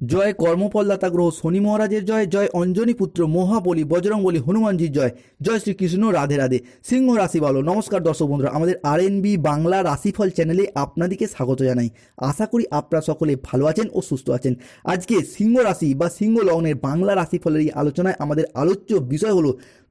জয় কর্মফলদাতা গ্রহ শনি মহারাজের জয় জয় অঞ্জনী পুত্র মহাবলী বজরংবলী হনুমানজির জয় জয় শ্রীকৃষ্ণ রাধে রাধে। সিংহ রাশি বলো নমস্কার দর্শক বন্ধুরা, আমাদের আর বাংলা রাশিফল চ্যানেলে আপনাদেরকে স্বাগত জানাই। আশা করি আপনারা সকলে ভালো আছেন ও সুস্থ আছেন। আজকে সিংহ রাশি বা সিংহ লগ্নের বাংলা রাশিফলের এই আলোচনায় আমাদের আলোচ্য বিষয় হলো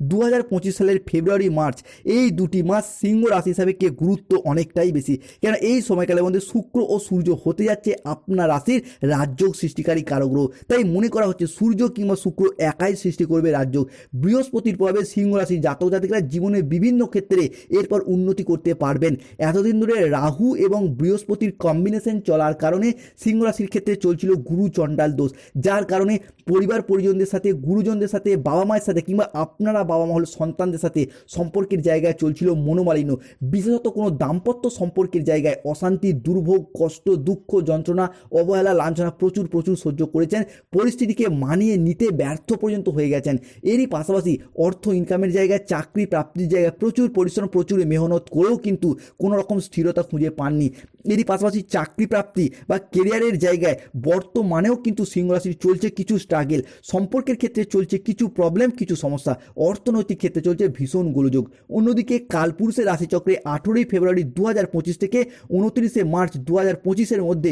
দু হাজার পঁচিশ সালের ফেব্রুয়ারি, মার্চ। এই দুটি মাস সিংহ রাশি হিসাবে কে গুরুত্ব অনেকটাই বেশি। কেন এই সময়কালের মধ্যে শুক্র ও সূর্য হতে যাচ্ছে, আপনার রাশির রাজ্য সৃষ্টিকারী কারগ্রহ তাই মনে করা হচ্ছে সূর্য কিংবা শুক্র একাই সৃষ্টি করবে রাজ্য। বৃহস্পতির প্রভাবে সিংহ রাশির জাতক জাতিকরা জীবনের বিভিন্ন ক্ষেত্রে এরপর উন্নতি করতে পারবেন। এতদিন ধরে রাহু এবং বৃহস্পতির কম্বিনেশন চলার কারণে সিংহ রাশির ক্ষেত্রে চলছিল গুরু চণ্ডাল দোষ। যার কারণে পরিবার পরিজনদের সাথে, গুরুজনদের সাথে, বাবা মায়ের সাথে কিংবা আপনারা বাবা মা হল সন্তানদের সাথে সম্পর্কের জায়গায় চলছিল মনোমালিন্য। বিশেষত কোনো দাম্পত্য সম্পর্কের জায়গায় অশান্তি, দুর্ভোগ, কষ্ট, দুঃখ, যন্ত্রণা, অবহেলা, লাঞ্ছনা প্রচুর প্রচুর সহ্য করেছেন, পরিস্থিতিকে মানিয়ে নিতে ব্যর্থ পর্যন্ত হয়ে গেছেন। এরই পাশাপাশি অর্থ ইনকামের জায়গায় চাকরি, প্রাপ্তির জায়গায় প্রচুর পরিশ্রম, প্রচুর মেহনত করেও কিন্তু কোনো রকম স্থিরতা খুঁজে পাননি। এরই পাশাপাশি চাকরি প্রাপ্তি বা কেরিয়ারের জায়গায় বর্তমানেও কিন্তু সিংহ রাশির চলছে কিছু স্ট্রাগেল সম্পর্কের ক্ষেত্রে চলছে কিছু প্রবলেম কিছু সমস্যা। অর্থনৈতিক ক্ষেত্রে চলছে ভীষণ গোলযোগ। অন্যদিকে কালপুরুষের রাশিচক্রে আঠেরোই ফেব্রুয়ারি দু হাজার পঁচিশ থেকে উনত্রিশে মার্চ দু হাজার পঁচিশের মধ্যে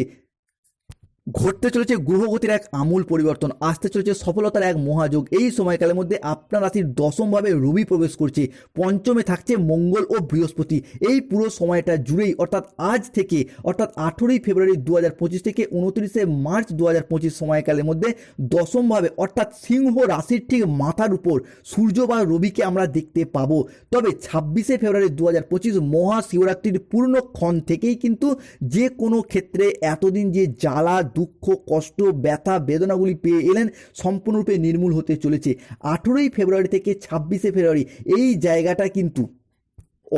ঘটতে চলেছে গ্রহগতির এক আমূল পরিবর্তন, আসতে চলেছে সফলতার এক মহাযোগ। এই সময়কালের মধ্যে আপনার রাশির দশমভাবে রবি প্রবেশ করছে, পঞ্চমে থাকছে মঙ্গল ও বৃহস্পতি। এই পুরো সময়টা জুড়েই, অর্থাৎ আজ থেকে, অর্থাৎ আঠেরোই ফেব্রুয়ারি দু হাজার পঁচিশ থেকে উনত্রিশে মার্চ দু হাজার পঁচিশ সময়কালের মধ্যে দশমভাবে, অর্থাৎ সিংহ রাশির ঠিক মাথার উপর সূর্য বা রবিকে আমরা দেখতে পাবো। তবে ছাব্বিশে ফেব্রুয়ারি দু হাজার পঁচিশ মহাশিবরাত্রির পূর্ণক্ষণ থেকেই কিন্তু যে কোনো ক্ষেত্রে এতদিন যে জ্বালা দুঃখ, কষ্ট, ব্যথা, বেদনাগুলি পেয়ে এলেন সম্পূর্ণরূপে নির্মূল হতে চলেছে। আঠেরোই ফেব্রুয়ারি থেকে ছাব্বিশে ফেব্রুয়ারি এই জায়গাটা কিন্তু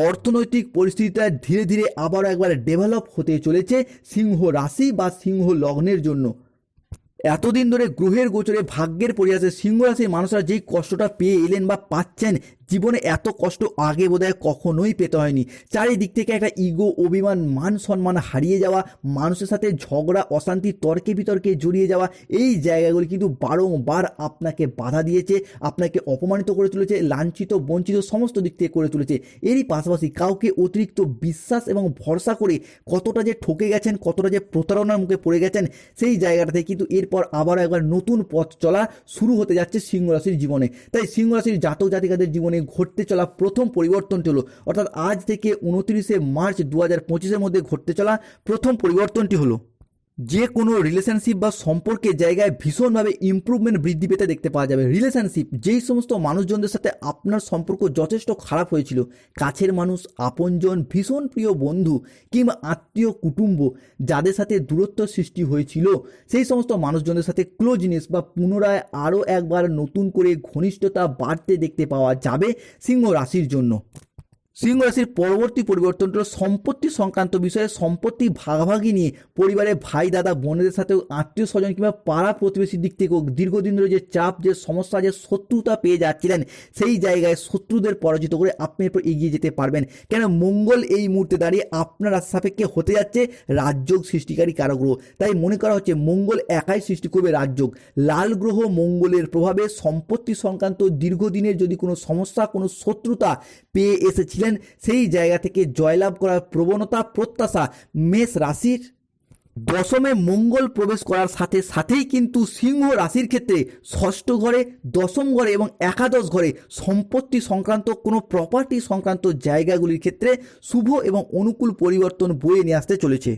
অর্থনৈতিক পরিস্থিতিটা ধীরে ধীরে আবার একবার ডেভেলপ হতে চলেছে সিংহ রাশি বা সিংহ লগ্নের জন্য। এতদিন ধরে গ্রহের গোচরে ভাগ্যের পরিহাসে সিংহ রাশির মানুষরা যেই কষ্টটা পেয়ে এলেন বা পাচ্ছেন, জীবনে এত কষ্ট আগে বোধহয় কখনোই পেতে হয়নি। চারিদিক থেকে একটা ইগো অভিমান, মান সম্মান হারিয়ে যাওয়া, মানুষের সাথে ঝগড়া, অশান্তি, তর্কে বিতর্কে জড়িয়ে যাওয়া, এই জায়গাগুলি কিন্তু বারংবার আপনাকে বাধা দিয়েছে, আপনাকে অপমানিত করে তুলেছে, লাঞ্ছিত, বঞ্চিত, সমস্ত দিক থেকে করে তুলেছে। এরই পাশাপাশি কাউকে অতিরিক্ত বিশ্বাস এবং ভরসা করে কতটা যে ঠকে গেছেন, কতটা যে প্রতারণার মুখে পড়ে গেছেন, সেই জায়গাটাতে কিন্তু এরপর আবার একবার নতুন পথ চলা শুরু হতে যাচ্ছে সিংহ রাশির জীবনে। তাই সিংহ রাশির জাতক জাতিকাদের জীবনে ঘটতে চলা প্রথম পরিবর্তনটি হলো, অর্থাৎ আজ থেকে উনত্রিশে মার্চ দু হাজার পঁচিশের মধ্যে ঘটতে চলা প্রথম পরিবর্তনটি হলো। যে কোনো রিলেশনশিপ বা সম্পর্কের জায়গায় ভীষণভাবে ইমপ্রুভমেন্ট বৃদ্ধি পেতে দেখতে পাওয়া যাবে। রিলেশনশিপ যেই সমস্ত মানুষজনদের সাথে আপনার সম্পর্ক যথেষ্ট খারাপ হয়েছিল, কাছের মানুষ, আপনজন, ভীষণ প্রিয় বন্ধু কিংবা আত্মীয়, কুটুম্ব, যাদের সাথে দূরত্ব সৃষ্টি হয়েছিল, সেই সমস্ত মানুষজনদের সাথে ক্লোজনেস বা পুনরায় আরও একবার নতুন করে ঘনিষ্ঠতা বাড়তে দেখতে পাওয়া যাবে সিংহ রাশির জন্য। সিংহ রাশির পরবর্তী পরিবর্তনটা সম্পত্তি সংক্রান্ত বিষয়ে সম্পত্তি ভাগাভাগি নিয়ে পরিবারের ভাই, দাদা, বোনেদের সাথেও আত্মীয় স্বজন কিংবা পাড়া প্রতিবেশীর দিক থেকেও দীর্ঘদিন ধরে যে চাপ, যে সমস্যা, যে শত্রুতা পেয়ে যাচ্ছিলেন, সেই জায়গায় শত্রুদের পরাজিত করে আপনি এরপর এগিয়ে যেতে পারবেন। কেন মঙ্গল এই মুহূর্তে দাঁড়িয়ে আপনার সাপেক্ষে হতে যাচ্ছে রাজযোগ সৃষ্টিকারী কারগ্রহ। তাই মনে করা হচ্ছে মঙ্গল একাই সৃষ্টি করবে রাজযোগ। লাল গ্রহ মঙ্গলের প্রভাবে সম্পত্তি সংক্রান্ত দীর্ঘদিনের যদি কোনো সমস্যা, কোনো শত্রুতা পেয়ে এসেছিলেন সেই জায়গা থেকে জয়লাভ করার প্রবণতা, প্রত্যাশা মেষ রাশির। দশমে মঙ্গল প্রবেশ করার সাথে সাথেই কিন্তু সিংহ রাশির ক্ষেত্রে ষষ্ঠ ঘরে, দশম ঘরে এবং একাদশ ঘরে সম্পত্তি সংক্রান্ত, কোনো প্রপার্টি সংক্রান্ত জায়গাগুলির ক্ষেত্রে শুভ এবং অনুকূল পরিবর্তন বয়ে নিয়ে আসতে চলেছে।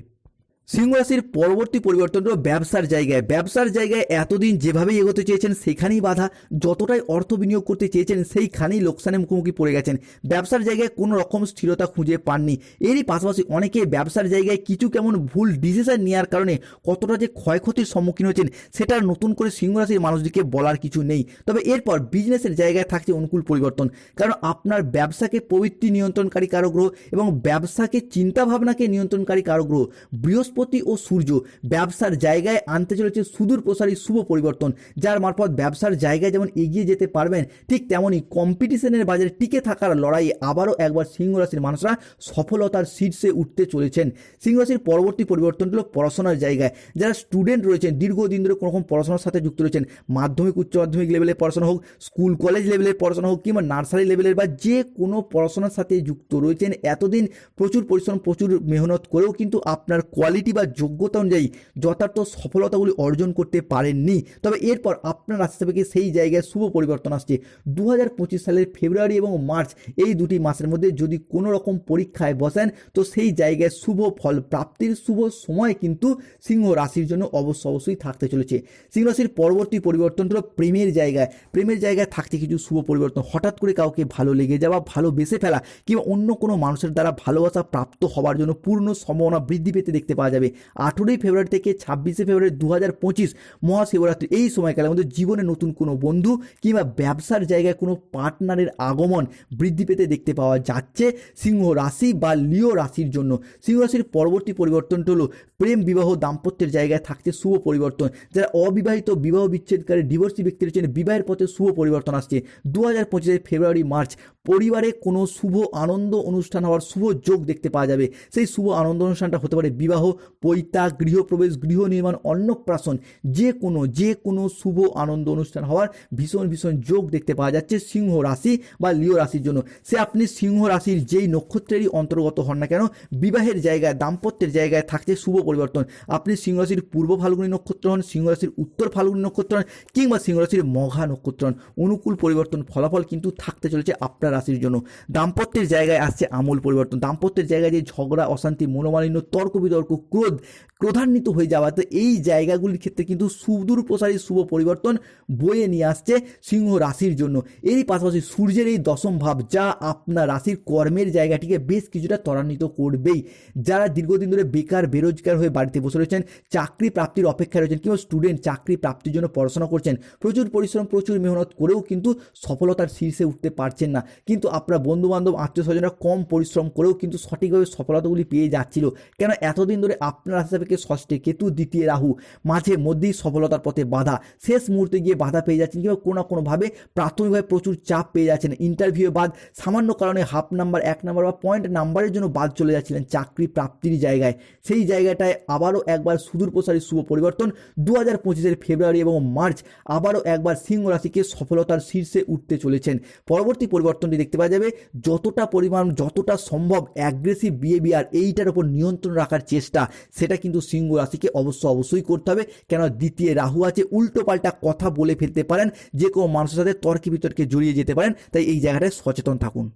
সিংহ রাশির পরবর্তী পরিবর্তন হলো ব্যবসার জায়গায়। ব্যবসার জায়গায় এতদিন যেভাবে এগোতে চেয়েছেন, সেখানেই বাধা যতটাই অর্থ বিনিয়োগ করতে চেয়েছেন, সেইখানেই লোকসানের মুখোমুখি পড়ে গেছেন। ব্যবসার জায়গায় কোনো রকম স্থিরতা খুঁজে পাননি। এরই পাশাপাশি অনেকে ব্যবসার জায়গায় কিছু কেমন ভুল ডিসিশন নেওয়ার কারণে কতটা যে ক্ষয়ক্ষতির সম্মুখীন হয়েছেন, সেটা নতুন করে সিংহ রাশির মানুষদিকে বলার কিছু নেই। তবে এরপর বিজনেসের জায়গায় থাকছে অনুকূল পরিবর্তন। কারণ আপনার ব্যবসাকে প্রবৃত্তি নিয়ন্ত্রণকারী কারও গ্রহ এবং ব্যবসাকে চিন্তাভাবনাকে নিয়ন্ত্রণকারী কারও গ্রহ। বৃহস্পতি বৃহস্পতি ও সূর্য। ব্যবসার জায়গায় আনতে চলেছে সুদূর প্রসারী শুভ পরিবর্তন, যার মারফত ব্যবসার জায়গায় যেমন এগিয়ে যেতে পারবেন, ঠিক তেমনই কম্পিটিশনের বাজারে টিকে থাকার লড়াইয়ে আবারও একবার সিংহ রাশির মানুষরা সফলতার শীর্ষে উঠতে চলেছেন। সিংহ রাশির পরবর্তী পরিবর্তন হলো পড়াশোনার জায়গায়। যারা স্টুডেন্ট রয়েছেন, দীর্ঘদিন ধরে কোনো রকম পড়াশোনার সাথে যুক্ত রয়েছেন, মাধ্যমিক, উচ্চ মাধ্যমিক লেভেলে পড়াশোনা হোক স্কুল কলেজ লেভেলের পড়াশোনা হোক, কিংবা নার্সারি লেভেলের বা যে কোনো পড়াশোনার সাথে যুক্ত রয়েছেন, এতদিন প্রচুর পরিশ্রম, প্রচুর মেহনত করেও কিন্তু আপনার কোয়ালিটি বা যোগ্যতা অনুযায়ী যথার্থ সফলতাগুলি অর্জন করতে পারেননি। তবে এরপর আপনার রাশি থেকে সেই জায়গায় শুভ পরিবর্তন আসছে। দু হাজার পঁচিশ সালের ফেব্রুয়ারি এবং মার্চ এই দুটি মাসের মধ্যে যদি কোনো রকম পরীক্ষায় বসেন, তো সেই জায়গায় শুভ ফল প্রাপ্তির শুভ সময় কিন্তু সিংহ রাশির জন্য অবশ্য অবশ্যই থাকতে চলেছে। সিংহ রাশির পরবর্তী পরিবর্তন হলো প্রেমের জায়গায়। প্রেমের জায়গায় থাকছে কিছু শুভ পরিবর্তন, হঠাৎ করে কাউকে ভালো লেগে যাওয়া ভালোবেসে ফেলা কিংবা অন্য কোনো মানুষের দ্বারা ভালোবাসা প্রাপ্ত হওয়ার জন্য পূর্ণ সম্ভাবনা বৃদ্ধি পেতে দেখতে পাওয়া যাবে। আঠেরোই ফেব্রুয়ারি থেকে ছাব্বিশে ফেব্রুয়ারি দু হাজার পঁচিশ মহাশিবরাত্রি। এই সময়কালের আমাদের জীবনে নতুন কোনো বন্ধু কিংবা ব্যবসার জায়গায় কোনো পার্টনারের আগমন বৃদ্ধি পেতে দেখতে পাওয়া যাচ্ছে সিংহ রাশি বা লিও রাশির জন্য। সিংহ রাশির পরবর্তী পরিবর্তনটা হলো প্রেম বিবাহ দাম্পত্যের জায়গায় থাকছে শুভ পরিবর্তন। যারা অবিবাহিত বিবাহ বিচ্ছেদকারী ডিভোর্সি ব্যক্তি রয়েছেন, বিবাহের পথে শুভ পরিবর্তন আসছে। দু হাজার পঁচিশে ফেব্রুয়ারি, মার্চ, পরিবারে কোনো শুভ আনন্দ অনুষ্ঠান হওয়ার শুভ যোগ দেখতে পাওয়া যাবে। সেই শুভ আনন্দ অনুষ্ঠানটা হতে পারে বিবাহ পৈতা গৃহপ্রবেশ, গৃহ নির্মাণ অন্নপ্রাশন যে কোনো যে কোনো শুভ আনন্দ অনুষ্ঠান হওয়ার ভীষণ ভীষণ যোগ দেখতে পাওয়া যাচ্ছে সিংহ রাশি বা লিও রাশির জন্য। সে আপনি সিংহ রাশির যেই নক্ষত্রেরই অন্তর্গত হন না কেন, বিবাহের জায়গায়, দাম্পত্যের জায়গায় থাকছে শুভ পরিবর্তন। আপনি সিংহ রাশির পূর্ব ফাল্গুনী নক্ষত্র হন, সিংহ রাশির উত্তর ফাল্গুনী নক্ষত্র হন, কিংবা সিংহ রাশির মঘা নক্ষত্র হন। অনুকূল পরিবর্তন, ফলাফল কিন্তু থাকতে চলেছে আপনার রাশির জন্য। দাম্পত্যের জায়গায় আসছে আমূল পরিবর্তন। দাম্পত্যের জায়গায় যে ঝগড়া, অশান্তি, মনোমালিন্য, তর্ক বিতর্ক ক্রোধ ক্রোধান্বিত হয়ে যাওয়া। তো এই জায়গাগুলির ক্ষেত্রে কিন্তু সুদূর প্রসারী শুভ পরিবর্তন বয়ে নিয়ে আসছে সিংহ রাশির জন্য। এরই পাশাপাশি সূর্যের এই দশম ভাব যা আপনার রাশির কর্মের জায়গাটিকে বেশ কিছুটা ত্বরান্বিত করবেই। যারা দীর্ঘদিন ধরে বেকার, বেরোজগার হয়ে বাড়িতে বসে রয়েছেন, চাকরি প্রাপ্তির অপেক্ষায় রয়েছেন কিংবা স্টুডেন্ট চাকরি প্রাপ্তির জন্য পড়াশোনা করছেন, প্রচুর পরিশ্রম, প্রচুর মেহনত করেও কিন্তু সফলতার শীর্ষে উঠতে পারছেন না। কিন্তু আপনার বন্ধু বান্ধব আত্মীয় স্বজনরা কম পরিশ্রম করেও কিন্তু সঠিকভাবে সফলতাগুলি পেয়ে যাচ্ছিল। কেন এতদিন ধরে আপনার রাশি থেকে ষষ্ঠে, কেতু, দ্বিতীয় রাহু। মাঝে মধ্যেই সফলতার পথে বাধা। শেষ মুহূর্তে গিয়ে বাধা পেয়ে যাচ্ছেন কিংবা কোনো না কোনোভাবে। প্রাথমিকভাবে প্রচুর চাপ পেয়ে যাচ্ছেন। ইন্টারভিউ বাদ সামান্য কারণে হাফ নাম্বার এক নাম্বার বা পয়েন্ট নাম্বারের জন্য বাদ চলে যাচ্ছিলেন চাকরি প্রাপ্তির জায়গায়। সেই জায়গাটায় আবারও একবার সুদূর প্রসারী শুভ পরিবর্তন। দু হাজার পঁচিশের ফেব্রুয়ারি এবং মার্চ আবারও একবার সিংহ রাশিকে সফলতার শীর্ষে উঠতে চলেছেন। পরবর্তী পরিবর্তনটি দেখতে পাওয়া যাবে। যতটা পরিমাণ, যতটা সম্ভব অ্যাগ্রেসিভ বিহেভিয়ার এইটার উপর নিয়ন্ত্রণ রাখার চেষ্টা। সেটা কিন্তু সিংহ রাশিকে অবশ্য অবশ্যই করতে হবে। কেন? দ্বিতীয় রাহু আছে, উল্টো পাল্টা কথা বলে ফেলতে পারেন, যে কোনো মানুষের সাথে তর্কে বিতর্কে জড়িয়ে যেতে পারেন, তাই এই জায়গাটায় সচেতন থাকুন।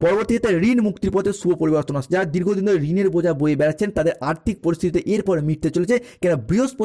পরবর্তীতে ঋণ মুক্তির পথে শুভ পরিবর্তন আসছে। যারা দীর্ঘদিন ধরে ঋণের বোঝা বয়ে বেড়াচ্ছেন, তাদের আর্থিক পরিস্থিতিতে এরপর মিটতে চলেছে। কেন? বৃহস্পতি